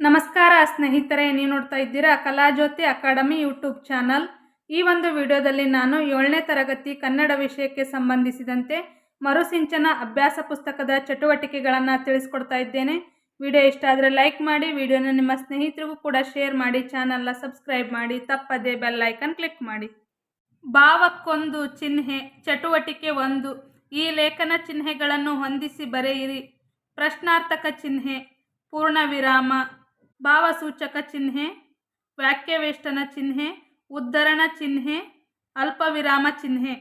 ನಮಸ್ಕಾರ ಸ್ನೇಹಿತರೆ, ನೀವು ನೋಡ್ತಾ ಇದ್ದೀರಾ ಕಲಾಜ್ಯೋತಿ ಅಕಾಡೆಮಿ ಯೂಟ್ಯೂಬ್ ಚಾನಲ್. ಈ ಒಂದು ವಿಡಿಯೋದಲ್ಲಿ ನಾನು ಏಳನೇ ತರಗತಿ ಕನ್ನಡ ವಿಷಯಕ್ಕೆ ಸಂಬಂಧಿಸಿದಂತೆ ಮರುಸಿಂಚನ ಅಭ್ಯಾಸ ಪುಸ್ತಕದ ಚಟುವಟಿಕೆಗಳನ್ನು ತಿಳಿಸ್ಕೊಡ್ತಾ ಇದ್ದೇನೆ. ವಿಡಿಯೋ ಇಷ್ಟ ಆದರೆ ಲೈಕ್ ಮಾಡಿ, ವಿಡಿಯೋನ ನಿಮ್ಮ ಸ್ನೇಹಿತರಿಗೂ ಕೂಡ ಶೇರ್ ಮಾಡಿ, ಚಾನಲ್ನ ಸಬ್ಸ್ಕ್ರೈಬ್ ಮಾಡಿ, ತಪ್ಪದೇ ಬೆಲ್ ಐಕನ್ ಕ್ಲಿಕ್ ಮಾಡಿ. ಭಾವಕ್ಕೊಂದು ಚಿಹ್ನೆ, ಚಟುವಟಿಕೆ ಒಂದು. ಈ ಲೇಖನ ಚಿಹ್ನೆಗಳನ್ನು ಹೊಂದಿಸಿ ಬರೆಯಿರಿ. ಪ್ರಶ್ನಾರ್ಥಕ ಚಿಹ್ನೆ ಪೂರ್ಣ ವಿರಾಮ ಭಾವಸೂಚಕ ಚಿಹ್ನೆ ವಾಕ್ಯವೇಷ್ಟನ ಚಿಹ್ನೆ, ಉದ್ಧರಣ ಚಿಹ್ನೆ, ಅಲ್ಪವಿರಾಮ ಚಿಹ್ನೆ.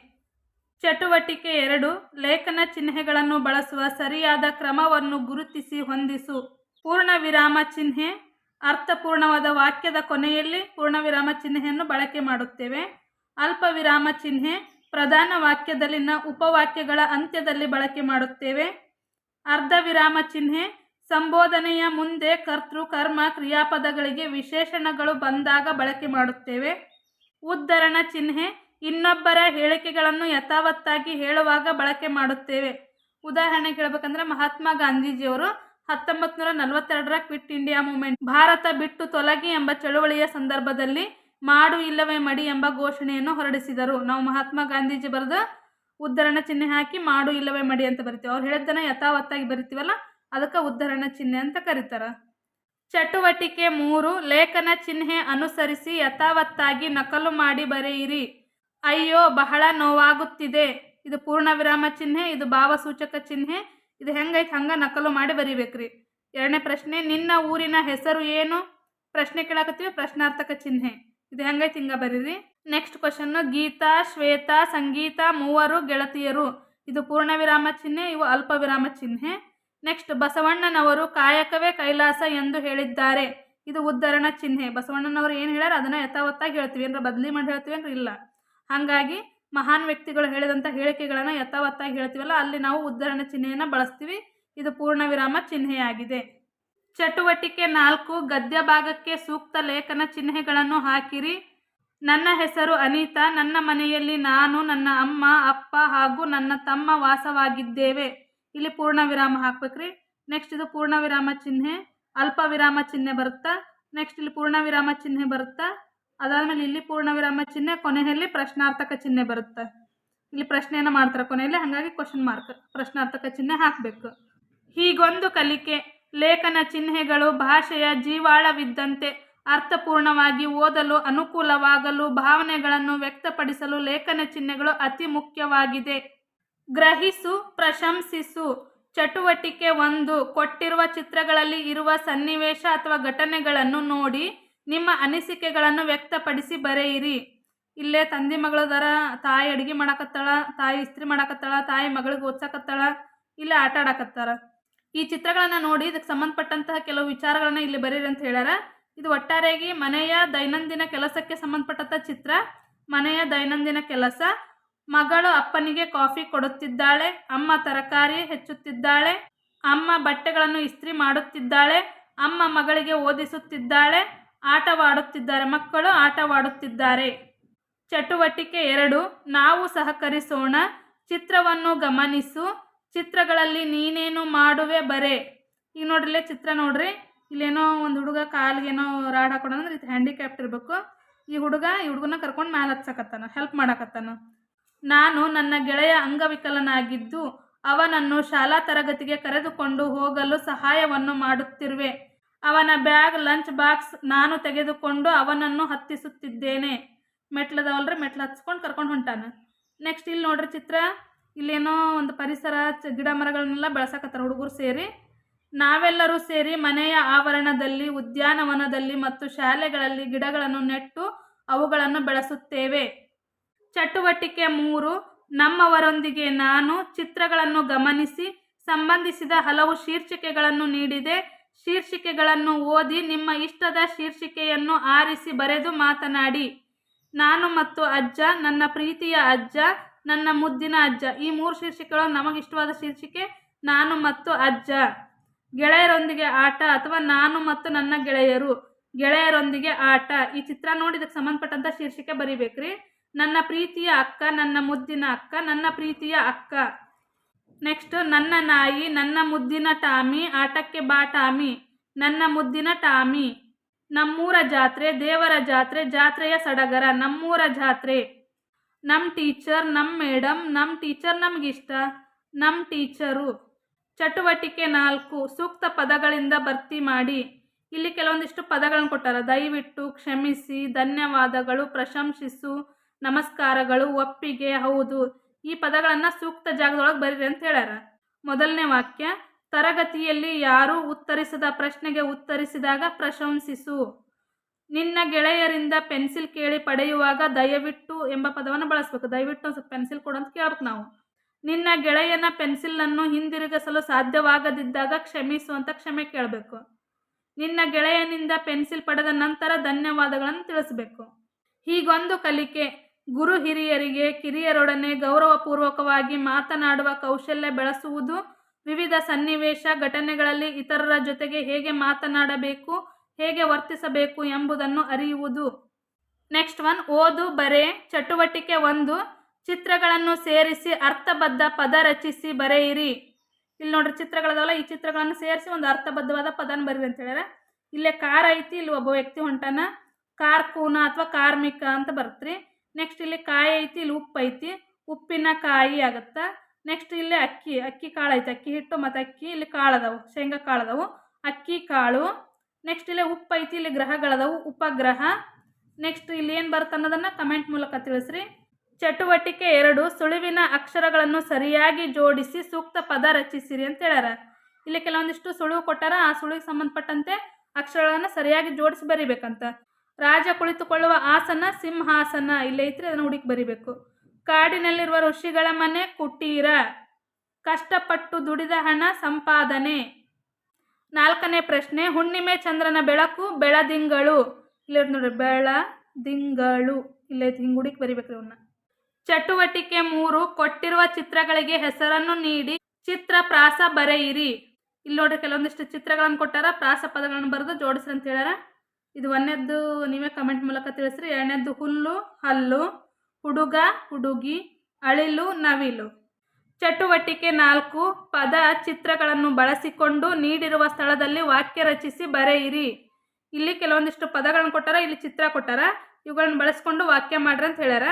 ಚಟುವಟಿಕೆ ಎರಡು, ಲೇಖನ ಚಿಹ್ನೆಗಳನ್ನು ಬಳಸುವ ಸರಿಯಾದ ಕ್ರಮವನ್ನು ಗುರುತಿಸಿ ಹೊಂದಿಸು. ಪೂರ್ಣ ವಿರಾಮ ಚಿಹ್ನೆ, ಅರ್ಥಪೂರ್ಣವಾದ ವಾಕ್ಯದ ಕೊನೆಯಲ್ಲಿ ಪೂರ್ಣ ವಿರಾಮ ಚಿಹ್ನೆಯನ್ನು ಬಳಕೆ ಮಾಡುತ್ತೇವೆ. ಅಲ್ಪ ವಿರಾಮ ಚಿಹ್ನೆ, ಪ್ರಧಾನ ವಾಕ್ಯದಲ್ಲಿನ ಉಪವಾಕ್ಯಗಳ ಅಂತ್ಯದಲ್ಲಿ ಬಳಕೆ ಮಾಡುತ್ತೇವೆ. ಅರ್ಧ ವಿರಾಮ ಚಿಹ್ನೆ ಸಂಬೋಧನೆಯ ಮುಂದೆ ಕರ್ತೃ, ಕರ್ಮ, ಕ್ರಿಯಾಪದಗಳಿಗೆ ವಿಶೇಷಣಗಳು ಬಂದಾಗ ಬಳಕೆ ಮಾಡುತ್ತೇವೆ. ಉದ್ಧರಣ ಚಿಹ್ನೆ, ಇನ್ನೊಬ್ಬರ ಹೇಳಿಕೆಗಳನ್ನು ಯಥಾವತ್ತಾಗಿ ಹೇಳುವಾಗ ಬಳಕೆ ಮಾಡುತ್ತೇವೆ. ಉದಾಹರಣೆಗೆ ಹೇಳ್ಬೇಕಂದ್ರೆ ಮಹಾತ್ಮ ಗಾಂಧೀಜಿಯವರು ಹತ್ತೊಂಬತ್ತು ನೂರ ನಲವತ್ತೆರಡರ ಕ್ವಿಟ್ ಇಂಡಿಯಾ ಮೂಮೆಂಟ್, ಭಾರತ ಬಿಟ್ಟು ತೊಲಗಿ ಎಂಬ ಚಳುವಳಿಯ ಸಂದರ್ಭದಲ್ಲಿ ಮಾಡು ಇಲ್ಲವೇ ಮಡಿ ಎಂಬ ಘೋಷಣೆಯನ್ನು ಹೊರಡಿಸಿದರು. ನಾವು ಮಹಾತ್ಮ ಗಾಂಧೀಜಿ ಬರೆದ ಉದ್ಧರಣ ಚಿಹ್ನೆ ಹಾಕಿ ಮಾಡು ಇಲ್ಲವೇ ಮಡಿ ಅಂತ ಬರಿತೀವಿ. ಅವ್ರು ಹೇಳಿದ್ದನ್ನು ಯಥಾವತ್ತಾಗಿ ಬರಿತೀವಲ್ಲ ಅದಕ್ಕೆ ಉದ್ಧರಣ ಚಿಹ್ನೆ ಅಂತ ಕರೀತಾರೆ. ಚಟುವಟಿಕೆ ಮೂರು, ಲೇಖನ ಚಿಹ್ನೆ ಅನುಸರಿಸಿ ಯಥಾವತ್ತಾಗಿ ನಕಲು ಮಾಡಿ ಬರೆಯಿರಿ. ಅಯ್ಯೋ, ಬಹಳ ನೋವಾಗುತ್ತಿದೆ. ಇದು ಪೂರ್ಣ ವಿರಾಮ ಚಿಹ್ನೆ, ಇದು ಭಾವಸೂಚಕ ಚಿಹ್ನೆ. ಇದು ಹೆಂಗೈತೆ? ಹಂಗೆ ನಕಲು ಮಾಡಿ ಬರಿಬೇಕ್ರಿ. ಎರಡನೇ ಪ್ರಶ್ನೆ, ನಿನ್ನ ಊರಿನ ಹೆಸರು ಏನು? ಪ್ರಶ್ನೆ ಕೇಳಾಕತ್ತೀವಿ, ಪ್ರಶ್ನಾರ್ಥಕ ಚಿಹ್ನೆ. ಇದು ಹೆಂಗೈತೆ? ಹಿಂಗೆ ಬರೀರಿ. ನೆಕ್ಸ್ಟ್ ಕ್ವಶನ್ನು ಗೀತಾ, ಶ್ವೇತಾ, ಸಂಗೀತ, ಮೂವರು ಗೆಳತಿಯರು. ಇದು ಪೂರ್ಣ ವಿರಾಮ ಚಿಹ್ನೆ, ಇವು ಅಲ್ಪ ವಿರಾಮ ಚಿಹ್ನೆ. ನೆಕ್ಸ್ಟ್ ಬಸವಣ್ಣನವರು ಕಾಯಕವೇ ಕೈಲಾಸ ಎಂದು ಹೇಳಿದ್ದಾರೆ. ಇದು ಉದ್ಧರಣ ಚಿಹ್ನೆ. ಬಸವಣ್ಣನವರು ಏನು ಹೇಳ್ಯಾರ? ಅದನ್ನು ಯಥಾವತ್ತಾಗಿ ಹೇಳ್ತೀವಿ. ಅಂದ್ರೆ ಬದಲಿ ಮಾಡಿ ಹೇಳ್ತೀವಿ ಅಂದ್ರೆ ಇಲ್ಲ. ಹಾಗಾಗಿ ಮಹಾನ್ ವ್ಯಕ್ತಿಗಳು ಹೇಳಿದಂಥ ಹೇಳಿಕೆಗಳನ್ನು ಯಥಾವತ್ತಾಗಿ ಹೇಳ್ತೀವಲ್ಲ, ಅಲ್ಲಿ ನಾವು ಉದ್ಧರಣ ಚಿಹ್ನೆಯನ್ನು ಬಳಸ್ತೀವಿ. ಇದು ಪೂರ್ಣ ವಿರಾಮ ಚಿಹ್ನೆಯಾಗಿದೆ. ಚಟುವಟಿಕೆ ನಾಲ್ಕು, ಗದ್ಯ ಭಾಗಕ್ಕೆ ಸೂಕ್ತ ಲೇಖನ ಚಿಹ್ನೆಗಳನ್ನು ಹಾಕಿರಿ. ನನ್ನ ಹೆಸರು ಅನಿತಾ. ನನ್ನ ಮನೆಯಲ್ಲಿ ನಾನು, ನನ್ನ ಅಮ್ಮ, ಅಪ್ಪ ಹಾಗೂ ನನ್ನ ತಮ್ಮ ವಾಸವಾಗಿದ್ದೇವೆ. ಇಲ್ಲಿ ಪೂರ್ಣ ವಿರಾಮ ಹಾಕ್ಬೇಕ್ರಿ. ನೆಕ್ಸ್ಟ್ ಇದು ಪೂರ್ಣ ವಿರಾಮ ಚಿಹ್ನೆ. ಅಲ್ಪ ವಿರಾಮ ಚಿಹ್ನೆ ಬರುತ್ತಾ? ನೆಕ್ಸ್ಟ್ ಇಲ್ಲಿ ಪೂರ್ಣ ವಿರಾಮ ಚಿಹ್ನೆ ಬರುತ್ತಾ? ಅದಾದಮೇಲೆ ಇಲ್ಲಿ ಪೂರ್ಣ ವಿರಾಮ ಚಿಹ್ನೆ, ಕೊನೆಯಲ್ಲಿ ಪ್ರಶ್ನಾರ್ಥಕ ಚಿಹ್ನೆ ಬರುತ್ತೆ? ಇಲ್ಲಿ ಪ್ರಶ್ನೆಯನ್ನು ಮಾಡ್ತಾರೆ ಕೊನೆಯಲ್ಲಿ, ಹಾಗಾಗಿ ಕ್ವಶನ್ ಮಾರ್ಕ್ ಪ್ರಶ್ನಾರ್ಥಕ ಚಿಹ್ನೆ ಹಾಕಬೇಕು. ಹೀಗೊಂದು ಕಲಿಕೆ. ಲೇಖನ ಚಿಹ್ನೆಗಳು ಭಾಷೆಯ ಜೀವಾಳವಿದ್ದಂತೆ ಅರ್ಥಪೂರ್ಣವಾಗಿ ಓದಲು, ಅನುಕೂಲವಾಗಲು, ಭಾವನೆಗಳನ್ನು ವ್ಯಕ್ತಪಡಿಸಲು ಲೇಖನ ಚಿಹ್ನೆಗಳು ಅತಿ ಮುಖ್ಯವಾಗಿದೆ. ಗ್ರಹಿಸು, ಪ್ರಶಂಸಿಸು. ಚಟುವಟಿಕೆ ಒಂದು. ಕೊಟ್ಟಿರುವ ಚಿತ್ರಗಳಲ್ಲಿ ಇರುವ ಸನ್ನಿವೇಶ ಅಥವಾ ಘಟನೆಗಳನ್ನು ನೋಡಿ ನಿಮ್ಮ ಅನಿಸಿಕೆಗಳನ್ನು ವ್ಯಕ್ತಪಡಿಸಿ ಬರೆಯಿರಿ. ಇಲ್ಲೇ ತಂದೆ ಮಗಳ ದರ, ತಾಯಿ ಅಡುಗೆ ಮಾಡಕತ್ತಾಳ, ತಾಯಿ ಇಸ್ತ್ರಿ ಮಾಡಕತ್ತಾಳ, ತಾಯಿ ಮಗಳಿಗೆ ಓದ್ಸಾಕತ್ತಾಳ, ಇಲ್ಲಿ ಆಟ ಆಡಕತ್ತಾರ. ಈ ಚಿತ್ರಗಳನ್ನು ನೋಡಿ ಇದಕ್ಕೆ ಸಂಬಂಧಪಟ್ಟಂತಹ ಕೆಲವು ವಿಚಾರಗಳನ್ನ ಇಲ್ಲಿ ಬರೀರಿ ಅಂತ ಹೇಳ್ಯಾರ. ಇದು ಒಟ್ಟಾರೆಯಾಗಿ ಮನೆಯ ದೈನಂದಿನ ಕೆಲಸಕ್ಕೆ ಸಂಬಂಧಪಟ್ಟಂಥ ಚಿತ್ರ. ಮನೆಯ ದೈನಂದಿನ ಕೆಲಸ. ಮಗಳು ಅಪ್ಪನಿಗೆ ಕಾಫಿ ಕೊಡುತ್ತಿದ್ದಾಳೆ, ಅಮ್ಮ ತರಕಾರಿ ಹೆಚ್ಚುತ್ತಿದ್ದಾಳೆ, ಅಮ್ಮ ಬಟ್ಟೆಗಳನ್ನು ಇಸ್ತ್ರಿ ಮಾಡುತ್ತಿದ್ದಾಳೆ, ಅಮ್ಮ ಮಗಳಿಗೆ ಓದಿಸುತ್ತಿದ್ದಾಳೆ, ಆಟವಾಡುತ್ತಿದ್ದಾರೆ, ಮಕ್ಕಳು ಆಟವಾಡುತ್ತಿದ್ದಾರೆ. ಚಟುವಟಿಕೆ ಎರಡು, ನಾವು ಸಹಕರಿಸೋಣ, ಚಿತ್ರವನ್ನು ಗಮನಿಸು, ಚಿತ್ರಗಳಲ್ಲಿ ನೀನೇನು ಮಾಡುವೆ ಬರೆ. ಈಗ ನೋಡ್ರಿಲ್ಲೇ ಚಿತ್ರ ನೋಡ್ರಿ, ಇಲ್ಲೇನೋ ಒಂದು ಹುಡುಗ ಕಾಲಿಗೇನೋ ರಾಡ್ ಹಾಕೊಂಡ್ರೆ ಇದು ಹ್ಯಾಂಡಿಕ್ಯಾಪ್ಟ್ ಇರಬೇಕು. ಈ ಹುಡುಗ ಈ ಹುಡುಗನ ಕರ್ಕೊಂಡು ಮ್ಯಾಲೆ ಹತ್ಸಕತ್ತಾನ ಹೆಲ್ಪ್ ಮಾಡಕತ್ತಾನ. ನಾನು ನನ್ನ ಗೆಳೆಯ ಅಂಗವಿಕಲನಾಗಿದ್ದು ಅವನನ್ನು ಶಾಲಾ ತರಗತಿಗೆ ಕರೆದುಕೊಂಡು ಹೋಗಲು ಸಹಾಯವನ್ನು ಮಾಡುತ್ತಿರುವೆ. ಅವನ ಬ್ಯಾಗ್, ಲಂಚ್ ಬಾಕ್ಸ್ ನಾನು ತೆಗೆದುಕೊಂಡು ಅವನನ್ನು ಹತ್ತಿಸುತ್ತಿದ್ದೇನೆ. ಮೆಟ್ಲದವಲ್ರಿ, ಮೆಟ್ಲು ಹತ್ಸ್ಕೊಂಡು ಕರ್ಕೊಂಡು ಹೊಂಟಾನ. ನೆಕ್ಸ್ಟ್ ಇಲ್ಲಿ ನೋಡ್ರಿ ಚಿತ್ರ. ಇಲ್ಲೇನೋ ಒಂದು ಪರಿಸರ ಗಿಡ ಮರಗಳನ್ನೆಲ್ಲ ಬೆಳೆಸಕತ್ತಾರ ಹುಡುಗರು ಸೇರಿ. ನಾವೆಲ್ಲರೂ ಸೇರಿ ಮನೆಯ ಆವರಣದಲ್ಲಿ, ಉದ್ಯಾನವನದಲ್ಲಿ ಮತ್ತು ಶಾಲೆಗಳಲ್ಲಿ ಗಿಡಗಳನ್ನು ನೆಟ್ಟು ಅವುಗಳನ್ನು ಬೆಳೆಸುತ್ತೇವೆ. ಚಟುವಟಿಕೆ ಮೂರು, ನಮ್ಮವರೊಂದಿಗೆ ನಾನು ಚಿತ್ರಗಳನ್ನು ಗಮನಿಸಿ, ಸಂಬಂಧಿಸಿದ ಹಲವು ಶೀರ್ಷಿಕೆಗಳನ್ನು ನೀಡಿದೆ. ಶೀರ್ಷಿಕೆಗಳನ್ನು ಓದಿ ನಿಮ್ಮ ಇಷ್ಟದ ಶೀರ್ಷಿಕೆಯನ್ನು ಆರಿಸಿ ಬರೆದು ಮಾತನಾಡಿ. ನಾನು ಮತ್ತು ಅಜ್ಜ, ನನ್ನ ಪ್ರೀತಿಯ ಅಜ್ಜ, ನನ್ನ ಮುದ್ದಿನ ಅಜ್ಜ, ಈ ಮೂರು ಶೀರ್ಷಿಕೆಗಳು ನಮಗೆ ಇಷ್ಟವಾದ ಶೀರ್ಷಿಕೆ. ನಾನು ಮತ್ತು ಅಜ್ಜ. ಗೆಳೆಯರೊಂದಿಗೆ ಆಟ ಅಥವಾ ನಾನು ಮತ್ತು ನನ್ನ ಗೆಳೆಯರು. ಗೆಳೆಯರೊಂದಿಗೆ ಆಟ. ಈ ಚಿತ್ರ ನೋಡಿ ಇದಕ್ಕೆ ಸಂಬಂಧಪಟ್ಟಂಥ ಶೀರ್ಷಿಕೆ ಬರಿಬೇಕ್ರಿ. ನನ್ನ ಪ್ರೀತಿಯ ಅಕ್ಕ, ನನ್ನ ಮುದ್ದಿನ ಅಕ್ಕ, ನನ್ನ ಪ್ರೀತಿಯ ಅಕ್ಕ. ನೆಕ್ಸ್ಟ್ ನನ್ನ ನಾಯಿ, ನನ್ನ ಮುದ್ದಿನ ಟಾಮಿ, ಆಟಕ್ಕೆ ಬಾ ಟಾಮಿ, ನನ್ನ ಮುದ್ದಿನ ಟಾಮಿ. ನಮ್ಮೂರ ಜಾತ್ರೆ, ದೇವರ ಜಾತ್ರೆ, ಜಾತ್ರೆಯ ಸಡಗರ, ನಮ್ಮೂರ ಜಾತ್ರೆ. ನಮ್ಮ ಟೀಚರ್ ನಮ್ಮ ಮೇಡಮ್ ನಮ್ಮ ಟೀಚರ್ ನಮಗಿಷ್ಟ ನಮ್ಮ ಟೀಚರು. ಚಟುವಟಿಕೆ ನಾಲ್ಕು, ಸೂಕ್ತ ಪದಗಳಿಂದ ಭರ್ತಿ ಮಾಡಿ. ಇಲ್ಲಿ ಕೆಲವೊಂದಿಷ್ಟು ಪದಗಳನ್ನು ಕೊಟ್ಟಾರ. ದಯವಿಟ್ಟು ಕ್ಷಮಿಸಿ, ಧನ್ಯವಾದಗಳು, ಪ್ರಶಂಸಿಸು. ನಮಸ್ಕಾರಗಳು, ಒಪ್ಪಿಗೆ, ಹೌದು. ಈ ಪದಗಳನ್ನು ಸೂಕ್ತ ಜಾಗದೊಳಗೆ ಬರೀರಿ ಅಂತ ಹೇಳ್ಯಾರ. ಮೊದಲನೇ ವಾಕ್ಯ, ತರಗತಿಯಲ್ಲಿ ಯಾರು ಉತ್ತರಿಸದ ಪ್ರಶ್ನೆಗೆ ಉತ್ತರಿಸಿದಾಗ ಪ್ರಶಂಸಿಸು. ನಿನ್ನ ಗೆಳೆಯರಿಂದ ಪೆನ್ಸಿಲ್ ಕೇಳಿ ಪಡೆಯುವಾಗ ದಯವಿಟ್ಟು ಎಂಬ ಪದವನ್ನು ಬಳಸಬೇಕು. ದಯವಿಟ್ಟು ಪೆನ್ಸಿಲ್ ಕೊಡು ಅಂತ ಕೇಳ್ಬೇಕು ನಾವು. ನಿನ್ನ ಗೆಳೆಯನ ಪೆನ್ಸಿಲನ್ನು ಹಿಂದಿರುಗಿಸಲು ಸಾಧ್ಯವಾಗದಿದ್ದಾಗ ಕ್ಷಮಿಸು ಅಂತ ಕ್ಷಮೆ ಕೇಳಬೇಕು. ನಿನ್ನ ಗೆಳೆಯನಿಂದ ಪೆನ್ಸಿಲ್ ಪಡೆದ ನಂತರ ಧನ್ಯವಾದಗಳನ್ನು ತಿಳಿಸಬೇಕು. ಹೀಗೊಂದು ಕಲಿಕೆ. ಗುರು ಹಿರಿಯರಿಗೆ, ಕಿರಿಯರೊಡನೆ ಗೌರವಪೂರ್ವಕವಾಗಿ ಮಾತನಾಡುವ ಕೌಶಲ್ಯ ಬೆಳೆಸುವುದು, ವಿವಿಧ ಸನ್ನಿವೇಶ ಘಟನೆಗಳಲ್ಲಿ ಇತರರ ಜೊತೆಗೆ ಹೇಗೆ ಮಾತನಾಡಬೇಕು, ಹೇಗೆ ವರ್ತಿಸಬೇಕು ಎಂಬುದನ್ನು ಅರಿಯುವುದು. ನೆಕ್ಸ್ಟ್ ಒನ್, ಓದು, ಬರೆ, ಚಟುವಟಿಕೆ ಒಂದು, ಚಿತ್ರಗಳನ್ನು ಸೇರಿಸಿ ಅರ್ಥಬದ್ಧ ಪದ ರಚಿಸಿ ಬರೆಯಿರಿ. ಇಲ್ಲಿ ನೋಡ್ರಿ ಚಿತ್ರಗಳದಲ್ಲ, ಈ ಚಿತ್ರಗಳನ್ನು ಸೇರಿಸಿ ಒಂದು ಅರ್ಥಬದ್ಧವಾದ ಪದನ ಬರೀರಿ ಅಂತ ಹೇಳ್ಯಾರ. ಇಲ್ಲೇ ಕಾರ್ ಐತಿ ಇಲ್ಲಿ ಒಬ್ಬ ವ್ಯಕ್ತಿ ಹೊಂಟಾನ. ಕಾರ್ಕೂನ ಅಥವಾ ಕಾರ್ಮಿಕ ಅಂತ ಬರುತ್ತೆ ನೆಕ್ಸ್ಟ್ ಇಲ್ಲಿ ಕಾಯಿ ಐತಿ, ಇಲ್ಲಿ ಉಪ್ಪು ಐತಿ. ಉಪ್ಪಿನ ಕಾಯಿ ಆಗುತ್ತಾ? ನೆಕ್ಸ್ಟ್ ಇಲ್ಲಿ ಅಕ್ಕಿ ಅಕ್ಕಿ ಕಾಳು ಐತಿ. ಅಕ್ಕಿ ಹಿಟ್ಟು ಮತ್ತು ಅಕ್ಕಿ ಇಲ್ಲಿ ಕಾಳು ಅದಾವು, ಶೇಂಗಾ ಕಾಳು ಅದಾವು. ಅಕ್ಕಿ, ಕಾಳು. ನೆಕ್ಸ್ಟ್ ಇಲ್ಲಿ ಉಪ್ಪು ಐತಿ, ಇಲ್ಲಿ ಗ್ರಹಗಳದವು ಉಪಗ್ರಹ. ನೆಕ್ಸ್ಟ್ ಇಲ್ಲಿ ಏನು ಬರುತ್ತೆ ಅನ್ನೋದನ್ನು ಕಮೆಂಟ್ ಮೂಲಕ ತಿಳಿಸ್ರಿ. ಚಟುವಟಿಕೆ ಎರಡು, ಸುಳಿವಿನ ಅಕ್ಷರಗಳನ್ನು ಸರಿಯಾಗಿ ಜೋಡಿಸಿ ಸೂಕ್ತ ಪದ ರಚಿಸಿರಿ ಅಂತ ಹೇಳ್ಯಾರ. ಇಲ್ಲಿ ಕೆಲವೊಂದಿಷ್ಟು ಸುಳಿವು ಕೊಟ್ಟಾರ, ಆ ಸುಳಿವಿಗೆ ಸಂಬಂಧಪಟ್ಟಂತೆ ಅಕ್ಷರಗಳನ್ನು ಸರಿಯಾಗಿ ಜೋಡಿಸಿ ಬರಿಬೇಕಂತ. ರಾಜ ಕುಳಿತುಕೊಳ್ಳುವ ಆಸನ, ಸಿಂಹಾಸನ ಇಲ್ಲೈತ್ರಿ ಅದನ್ನು ಹುಡುಕಿ ಬರಿಬೇಕು. ಕಾಡಿನಲ್ಲಿರುವ ಋಷಿಗಳ ಮನೆ ಕುಟೀರ. ಕಷ್ಟಪಟ್ಟು ದುಡಿದ ಹಣ ಸಂಪಾದನೆ. ನಾಲ್ಕನೇ ಪ್ರಶ್ನೆ, ಹುಣ್ಣಿಮೆ ಚಂದ್ರನ ಬೆಳಕು ಬೆಳದಿಂಗಳು. ಇಲ್ಲಿ ನೋಡ್ರಿ, ಬೆಳದಿಂಗಳು. ಇಲ್ಲೈತಿ ಹಿಂಗೆ ಹುಡುಕಿ ಬರಿಬೇಕ್ರಿ ಚಟುವಟಿಕೆ ಮೂರು, ಕೊಟ್ಟಿರುವ ಚಿತ್ರಗಳಿಗೆ ಹೆಸರನ್ನು ನೀಡಿ, ಚಿತ್ರ ಪ್ರಾಸ ಬರೆಯಿರಿ. ಇಲ್ಲಿ ನೋಡ್ರಿ, ಕೆಲವೊಂದಿಷ್ಟು ಚಿತ್ರಗಳನ್ನು ಕೊಟ್ಟಾರ, ಪ್ರಾಸ ಪದಗಳನ್ನು ಬರೆದು ಜೋಡಿಸ್ರಿ ಅಂತ ಹೇಳ್ಯಾರ. ಇದು ಒಂದನೇದ್ದು ನೀವೇ ಕಮೆಂಟ್ ಮೂಲಕ ತಿಳಿಸ್ರಿ. ಎರಡನೇದ್ದು ಹುಲ್ಲು, ಹಲ್ಲು, ಹುಡುಗ, ಹುಡುಗಿ, ಅಳಿಲು, ನವಿಲು. ಚಟುವಟಿಕೆ ನಾಲ್ಕು, ಪದ ಚಿತ್ರಗಳನ್ನು ಬಳಸಿಕೊಂಡು ನೀಡಿರುವ ಸ್ಥಳದಲ್ಲಿ ವಾಕ್ಯ ರಚಿಸಿ ಬರೆಯಿರಿ. ಇಲ್ಲಿ ಕೆಲವೊಂದಿಷ್ಟು ಪದಗಳನ್ನು ಕೊಟ್ಟಾರ, ಇಲ್ಲಿ ಚಿತ್ರ ಕೊಟ್ಟಾರ. ಇವುಗಳನ್ನು ಬಳಸ್ಕೊಂಡು ವಾಕ್ಯ ಮಾಡ್ರಿ ಅಂತ ಹೇಳ್ಯಾರ.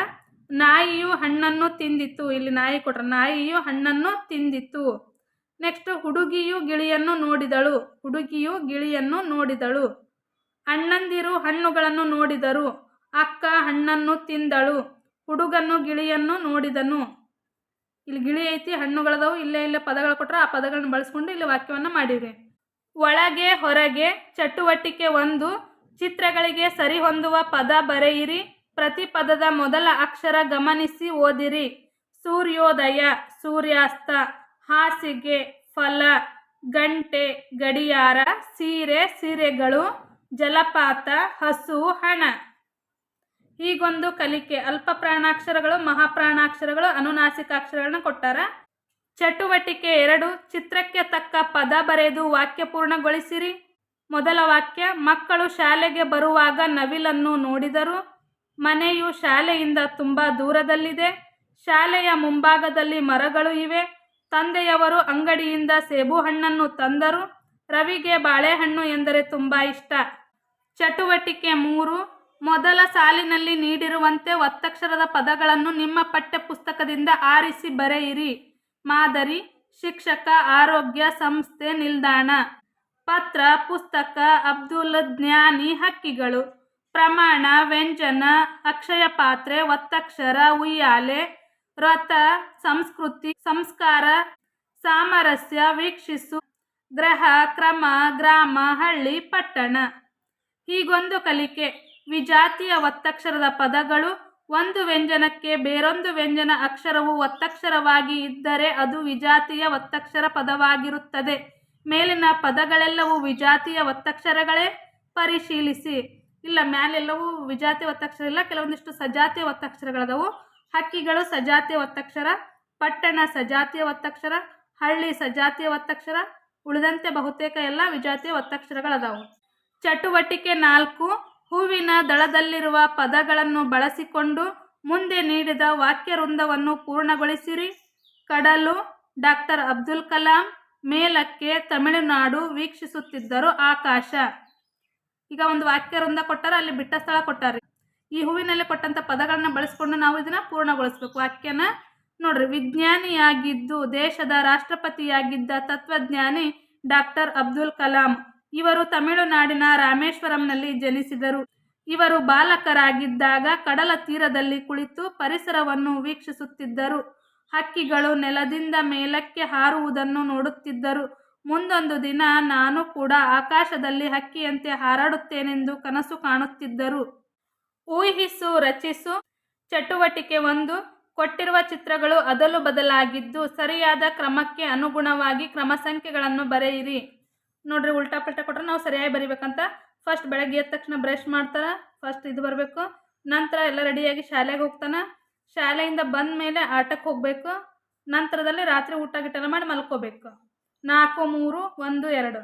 ನಾಯಿಯು ಹಣ್ಣನ್ನು ತಿಂದಿತ್ತು. ಇಲ್ಲಿ ನಾಯಿ ಕೊಟ್ರ, ನಾಯಿಯು ಹಣ್ಣನ್ನು ತಿಂದಿತ್ತು. ನೆಕ್ಸ್ಟ್ ಹುಡುಗಿಯು ಗಿಳಿಯನ್ನು ನೋಡಿದಳು. ಹುಡುಗಿಯು ಗಿಳಿಯನ್ನು ನೋಡಿದಳು. ಅಣ್ಣಂದಿರು ಹಣ್ಣುಗಳನ್ನು ನೋಡಿದರು. ಅಕ್ಕ ಹಣ್ಣನ್ನು ತಿಂದಳು. ಹುಡುಗನು ಗಿಳಿಯನ್ನು ನೋಡಿದನು. ಇಲ್ಲಿ ಗಿಳಿ ಐತಿ, ಹಣ್ಣುಗಳದವು, ಇಲ್ಲೇ ಇಲ್ಲೇ ಪದಗಳು ಕೊಟ್ಟರೆ ಆ ಪದಗಳನ್ನ ಬಳಸ್ಕೊಂಡು ಇಲ್ಲಿ ವಾಕ್ಯವನ್ನು ಮಾಡಿರಿ. ಒಳಗೆ ಹೊರಗೆ ಚಟುವಟಿಕೆ ಒಂದು, ಚಿತ್ರಗಳಿಗೆ ಸರಿ ಹೊಂದುವ ಪದ ಬರೆಯಿರಿ, ಪ್ರತಿ ಪದದ ಮೊದಲ ಅಕ್ಷರ ಗಮನಿಸಿ ಓದಿರಿ. ಸೂರ್ಯೋದಯ, ಸೂರ್ಯಾಸ್ತ, ಹಾಸಿಗೆ, ಫಲ, ಗಂಟೆ, ಗಡಿಯಾರ, ಸೀರೆ, ಸೀರೆಗಳು ಜಲಪಾತ, ಹಸು, ಹಣ. ಹೀಗೊಂದು ಕಲಿಕೆ. ಅಲ್ಪ ಪ್ರಾಣಾಕ್ಷರಗಳು ಮಹಾಪ್ರಾಣಾಕ್ಷರಗಳು ಅನುನಾಸಿಕಾಕ್ಷರಗಳನ್ನು ಕೊಟ್ಟಾರ. ಚಟುವಟಿಕೆ ಎರಡು. ಚಿತ್ರಕ್ಕೆ ತಕ್ಕ ಪದ ಬರೆದು ವಾಕ್ಯ ಪೂರ್ಣಗೊಳಿಸಿರಿ. ಮೊದಲ ವಾಕ್ಯ, ಮಕ್ಕಳು ಶಾಲೆಗೆ ಬರುವಾಗ ನವಿಲನ್ನು ನೋಡಿದರು. ಮನೆಯು ಶಾಲೆಯಿಂದ ತುಂಬ ದೂರದಲ್ಲಿದೆ. ಶಾಲೆಯ ಮುಂಭಾಗದಲ್ಲಿ ಮರಗಳು ಇವೆ. ತಂದೆಯವರು ಅಂಗಡಿಯಿಂದ ಸೇಬು ಹಣ್ಣನ್ನು ತಂದರು. ರವಿಗೆ ಬಾಳೆಹಣ್ಣು ಎಂದರೆ ತುಂಬ ಇಷ್ಟ. ಚಟುವಟಿಕೆ ಮೂರು, ಮೊದಲ ಸಾಲಿನಲ್ಲಿ ನೀಡಿರುವಂತೆ ಒತ್ತಕ್ಷರದ ಪದಗಳನ್ನು ನಿಮ್ಮ ಪಠ್ಯಪುಸ್ತಕದಿಂದ ಆರಿಸಿ ಬರೆಯಿರಿ. ಮಾದರಿ, ಶಿಕ್ಷಕ, ಆರೋಗ್ಯ, ಸಂಸ್ಥೆ, ನಿಲ್ದಾಣ. ಪತ್ರ, ಪುಸ್ತಕ, ಅಬ್ದುಲ್ ಜ್ಞಾನಿ ಹಕ್ಕಿಗಳು. ಪ್ರಮಾಣ, ವ್ಯಂಜನ, ಅಕ್ಷಯ ಪಾತ್ರೆ, ಒತ್ತಕ್ಷರ, ಉಯ್ಯಾಲೆ ವ್ರತ ಸಂಸ್ಕೃತಿ, ಸಂಸ್ಕಾರ, ಸಾಮರಸ್ಯ, ವೀಕ್ಷಿಸು. ಗ್ರಹ, ಕ್ರಮ, ಗ್ರಾಮ, ಹಳ್ಳಿ, ಪಟ್ಟಣ. ಹೀಗೊಂದು ಕಲಿಕೆ. ವಿಜಾತಿಯ ಒತ್ತಕ್ಷರದ ಪದಗಳು ಒಂದು ವ್ಯಂಜನಕ್ಕೆ ಬೇರೊಂದು ವ್ಯಂಜನ ಅಕ್ಷರವು ಒತ್ತಕ್ಷರವಾಗಿ ಇದ್ದರೆ ಅದು ವಿಜಾತಿಯ ಒತ್ತಕ್ಷರ ಪದವಾಗಿರುತ್ತದೆ. ಮೇಲಿನ ಪದಗಳೆಲ್ಲವೂ ವಿಜಾತಿಯ ಒತ್ತಕ್ಷರಗಳೇ? ಪರಿಶೀಲಿಸಿ. ಇಲ್ಲ, ಮ್ಯಾಲೆಲ್ಲವೂ ವಿಜಾತಿಯ ಒತ್ತಕ್ಷರ ಇಲ್ಲ, ಕೆಲವೊಂದಿಷ್ಟು ಸಜಾತಿಯ ಒತ್ತಕ್ಷರಗಳದವು. ಹಕ್ಕಿಗಳು ಸಜಾತಿಯ ಒತ್ತಕ್ಷರ, ಪಟ್ಟಣ ಸಜಾತಿಯ ಒತ್ತಕ್ಷರ, ಹಳ್ಳಿ ಸಜಾತಿಯ ಒತ್ತಕ್ಷರ ಉಳಿದಂತೆ ಬಹುತೇಕ ಎಲ್ಲ ವಿಜಾತಿಯ ಒತ್ತಕ್ಷರಗಳದಾವು ಚಟುವಟಿಕೆ ನಾಲ್ಕು, ಹೂವಿನ ದಳದಲ್ಲಿರುವ ಪದಗಳನ್ನು ಬಳಸಿಕೊಂಡು ಮುಂದೆ ನೀಡಿದ ವಾಕ್ಯ ವೃಂದವನ್ನು ಪೂರ್ಣಗೊಳಿಸಿರಿ. ಕಡಲು, ಡಾಕ್ಟರ್ ಅಬ್ದುಲ್ ಕಲಾಂ, ಮೇಲಕ್ಕೆ ತಮಿಳುನಾಡು ವೀಕ್ಷಿಸುತ್ತಿದ್ದರು ಆಕಾಶ. ಈಗ ಒಂದು ವಾಕ್ಯ ವೃಂದ ಕೊಟ್ಟಾರೆ ಅಲ್ಲಿ ಬಿಟ್ಟ ಸ್ಥಳ ಕೊಟ್ಟಾರೆ. ಈ ಹೂವಿನಲ್ಲಿ ಕೊಟ್ಟಂಥ ಪದಗಳನ್ನ ಬಳಸಿಕೊಂಡು ನಾವು ಇದನ್ನ ಪೂರ್ಣಗೊಳಿಸ್ಬೇಕು. ವಾಕ್ಯನ ನೋಡ್ರಿ, ವಿಜ್ಞಾನಿಯಾಗಿದ್ದು, ದೇಶದ ರಾಷ್ಟ್ರಪತಿಯಾಗಿದ್ದ ತತ್ವಜ್ಞಾನಿ ಡಾಕ್ಟರ್ ಅಬ್ದುಲ್ ಕಲಾಂ. ಇವರು ತಮಿಳುನಾಡಿನ ರಾಮೇಶ್ವರಂನಲ್ಲಿ ಜನಿಸಿದರು. ಇವರು ಬಾಲಕರಾಗಿದ್ದಾಗ ಕಡಲ ತೀರದಲ್ಲಿ ಕುಳಿತು ಪರಿಸರವನ್ನು ವೀಕ್ಷಿಸುತ್ತಿದ್ದರು. ಹಕ್ಕಿಗಳು ನೆಲದಿಂದ ಮೇಲಕ್ಕೆ ಹಾರುವುದನ್ನು ನೋಡುತ್ತಿದ್ದರು. ಮುಂದೊಂದು ದಿನ ನಾನು ಕೂಡ ಆಕಾಶದಲ್ಲಿ ಹಕ್ಕಿಯಂತೆ ಹಾರಾಡುತ್ತೇನೆಂದು ಕನಸು ಕಾಣುತ್ತಿದ್ದರು. ಊಹಿಸು, ರಚಿಸು, ಚಟುವಟಿಕೆ ಒಂದು ಕೊಟ್ಟಿರುವ ಚಿತ್ರಗಳು ಅದಲು ಬದಲಾಗಿದ್ದು ಸರಿಯಾದ ಕ್ರಮಕ್ಕೆ ಅನುಗುಣವಾಗಿ ಕ್ರಮ ಸಂಖ್ಯೆಗಳನ್ನು ಬರೆಯಿರಿ. ನೋಡ್ರಿ ಉಲ್ಟಾ ಪಲ್ಟಾ ಕೊಟ್ರೆ ನಾವು ಸರಿಯಾಗಿ ಬರಿಬೇಕಂತ ಫಸ್ಟ್ ಬೆಳಗ್ಗೆ ಎದ್ದ ತಕ್ಷಣ ಬ್ರಷ್ ಮಾಡ್ತಾರ ಫಸ್ಟ್ ಇದು ಬರಬೇಕು, ನಂತರ ಎಲ್ಲ ರೆಡಿಯಾಗಿ ಶಾಲೆಗೆ ಹೋಗ್ತಾನೆ, ಶಾಲೆಯಿಂದ ಬಂದ ಮೇಲೆ ಆಟಕ್ಕೆ ಹೋಗಬೇಕು, ನಂತರದಲ್ಲಿ ರಾತ್ರಿ ಊಟ ಗಿಟ್ಟೆಲ್ಲ ಮಾಡಿ ಮಲ್ಕೋಬೇಕು. ನಾಲ್ಕು, ಮೂರು, ಒಂದು, ಎರಡು.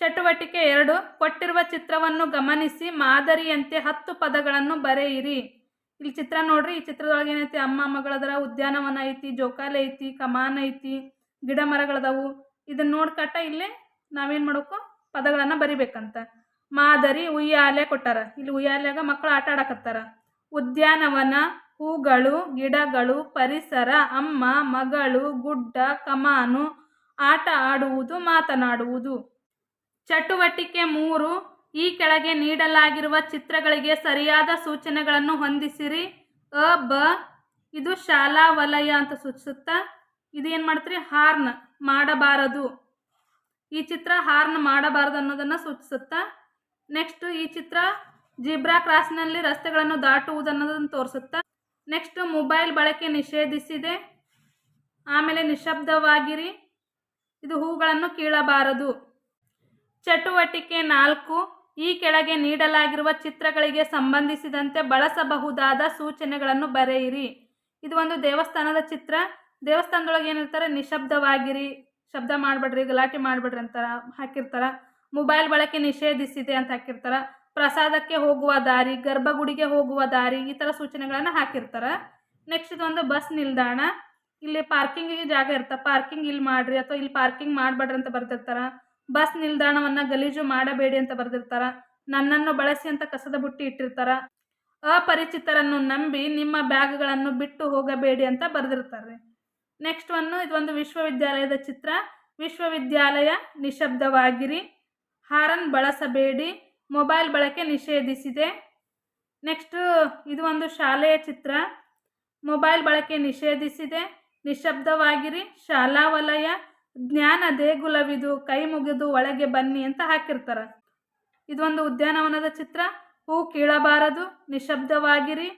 ಚಟುವಟಿಕೆ ಎರಡು, ಕೊಟ್ಟಿರುವ ಚಿತ್ರವನ್ನು ಗಮನಿಸಿ ಮಾದರಿಯಂತೆ ಹತ್ತು ಪದಗಳನ್ನು ಬರೆಯಿರಿ. ಇಲ್ಲಿ ಚಿತ್ರ ನೋಡ್ರಿ, ಈ ಚಿತ್ರದೊಳಗೆ ಏನೈತಿ? ಅಮ್ಮ, ಮಗಳದರ ಉದ್ಯಾನವನ ಐತಿ, ಜೋಕಾಲಿ ಐತಿ, ಕಮಾನ್ ಐತಿ, ಗಿಡ ಮರಗಳದಾವು. ಇದನ್ನ ನೋಡ್ಕಟ್ಟ ಇಲ್ಲಿ ನಾವೇನು ಮಾಡಬೇಕು? ಪದಗಳನ್ನು ಬರಿಬೇಕಂತ. ಮಾದರಿ ಉಯ್ಯಾಲೆ ಕೊಟ್ಟಾರ. ಇಲ್ಲಿ ಉಯ್ಯಾಲೆಯಾಗ ಮಕ್ಕಳು ಆಟ ಆಡಕತ್ತಾರ. ಉದ್ಯಾನವನ, ಹೂಗಳು, ಗಿಡಗಳು, ಪರಿಸರ, ಅಮ್ಮ, ಮಗಳು, ಗುಡ್ಡ, ಕಮಾನು, ಆಟ ಆಡುವುದು, ಮಾತನಾಡುವುದು. ಚಟುವಟಿಕೆ ಮೂರು ಈ ಕೆಳಗೆ ನೀಡಲಾಗಿರುವ ಚಿತ್ರಗಳಿಗೆ ಸರಿಯಾದ ಸೂಚನೆಗಳನ್ನು ಹೊಂದಿಸಿರಿ. ಅ, ಬ, ಇದು ಶಾಲಾ ವಲಯ ಅಂತ ಸೂಚಿಸುತ್ತಾ ಇದೇನು ಮಾಡ್ತೀರಿ? ಹಾರ್ನ್ ಮಾಡಬಾರದು. ಈ ಚಿತ್ರ ಹಾರ್ನ್ ಮಾಡಬಾರದು ಅನ್ನೋದನ್ನು ಸೂಚಿಸುತ್ತಾ, ನೆಕ್ಸ್ಟ್ ಈ ಚಿತ್ರ ಜಿಬ್ರಾ ಕ್ರಾಸ್ನಲ್ಲಿ ರಸ್ತೆಗಳನ್ನು ದಾಟುವುದನ್ನೋದನ್ನು ತೋರಿಸುತ್ತಾ, ನೆಕ್ಸ್ಟ್ ಮೊಬೈಲ್ ಬಳಕೆ ನಿಷೇಧಿಸಿದೆ. ಆಮೇಲೆ ನಿಶಬ್ದವಾಗಿರಿ. ಇದು ಹೂಗಳನ್ನು ಕೀಳಬಾರದು. ಚಟುವಟಿಕೆ ನಾಲ್ಕು. ಈ ಕೆಳಗೆ ನೀಡಲಾಗಿರುವ ಚಿತ್ರಗಳಿಗೆ ಸಂಬಂಧಿಸಿದಂತೆ ಬಳಸಬಹುದಾದ ಸೂಚನೆಗಳನ್ನು ಬರೆಯಿರಿ. ಇದು ಒಂದು ದೇವಸ್ಥಾನದ ಚಿತ್ರ. ದೇವಸ್ಥಾನದೊಳಗೆ ಏನಿರ್ತಾರೆ? ನಿಶಬ್ದವಾಗಿರಿ. ಶಬ್ದ ಮಾಡಬೇಡ್ರಿ, ಗಲಾಟೆ ಮಾಡಬೇಡ್ರಿ ಅಂತ ಹಾಕಿರ್ತಾರೆ. ಮೊಬೈಲ್ ಬಳಕೆ ನಿಷೇಧಿಸಿದೆ ಅಂತ ಹಾಕಿರ್ತಾರೆ. ಪ್ರಸಾದಕ್ಕೆ ಹೋಗುವ ದಾರಿ, ಗರ್ಭಗುಡಿಗೆ ಹೋಗುವ ದಾರಿ ಈ ಥರ ಸೂಚನೆಗಳನ್ನು ಹಾಕಿರ್ತಾರೆ. ನೆಕ್ಸ್ಟ್ ಇದೊಂದು ಬಸ್ ನಿಲ್ದಾಣ. ಇಲ್ಲಿ ಪಾರ್ಕಿಂಗಿಗೆ ಜಾಗ ಇರ್ತಾ. ಪಾರ್ಕಿಂಗ್ ಇಲ್ಲಿ ಮಾಡಿರಿ ಅಥವಾ ಇಲ್ಲಿ ಪಾರ್ಕಿಂಗ್ ಮಾಡಬೇಡ್ರಿ ಅಂತ ಬರ್ತಿರ್ತಾರೆ ಬಸ್ ನಿಲ್ದಾಣವನ್ನು ಗಲೀಜು ಮಾಡಬೇಡಿ ಅಂತ ಬರೆದಿರ್ತಾರೆ. ನನ್ನನ್ನು ಬಳಸಿ ಅಂತ ಕಸದ ಬುಟ್ಟಿ ಇಟ್ಟಿರ್ತಾರೆ. ಅಪರಿಚಿತರನ್ನು ನಂಬಿ ನಿಮ್ಮ ಬ್ಯಾಗ್ಗಳನ್ನು ಬಿಟ್ಟು ಹೋಗಬೇಡಿ ಅಂತ ಬರೆದಿರ್ತಾರೆ. ನೆಕ್ಸ್ಟ್ ಒಂದು, ಇದೊಂದು ವಿಶ್ವವಿದ್ಯಾಲಯದ ಚಿತ್ರ. ವಿಶ್ವವಿದ್ಯಾಲಯ ನಿಶಬ್ದವಾಗಿರಿ. ಹಾರನ್ ಬಳಸಬೇಡಿ. ಮೊಬೈಲ್ ಬಳಕೆ ನಿಷೇಧಿಸಿದೆ. ನೆಕ್ಸ್ಟು ಇದು ಒಂದು ಶಾಲೆಯ ಚಿತ್ರ. ಮೊಬೈಲ್ ಬಳಕೆ ನಿಷೇಧಿಸಿದೆ. ನಿಶಬ್ದವಾಗಿರಿ. ಶಾಲಾ ವಲಯ ಜ್ಞಾನ ದೇಗುಲವಿದು ಕೈ ಮುಗಿದು ಒಳಗೆ ಬನ್ನಿ ಅಂತ ಹಾಕಿರ್ತಾರೆ. ಇದೊಂದು ಉದ್ಯಾನವನದ ಚಿತ್ರ. ಹೂ ಕೀಳಬಾರದು, ನಿಶಬ್ದವಾಗಿರಿ.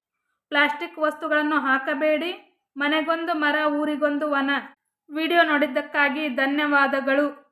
ಪ್ಲಾಸ್ಟಿಕ್ ವಸ್ತುಗಳನ್ನು ಹಾಕಬೇಡಿ. ಮನೆಗೊಂದು ಮರ, ಊರಿಗೊಂದು ವನ. ವಿಡಿಯೋ ನೋಡಿದ್ದಕ್ಕಾಗಿ ಧನ್ಯವಾದಗಳು.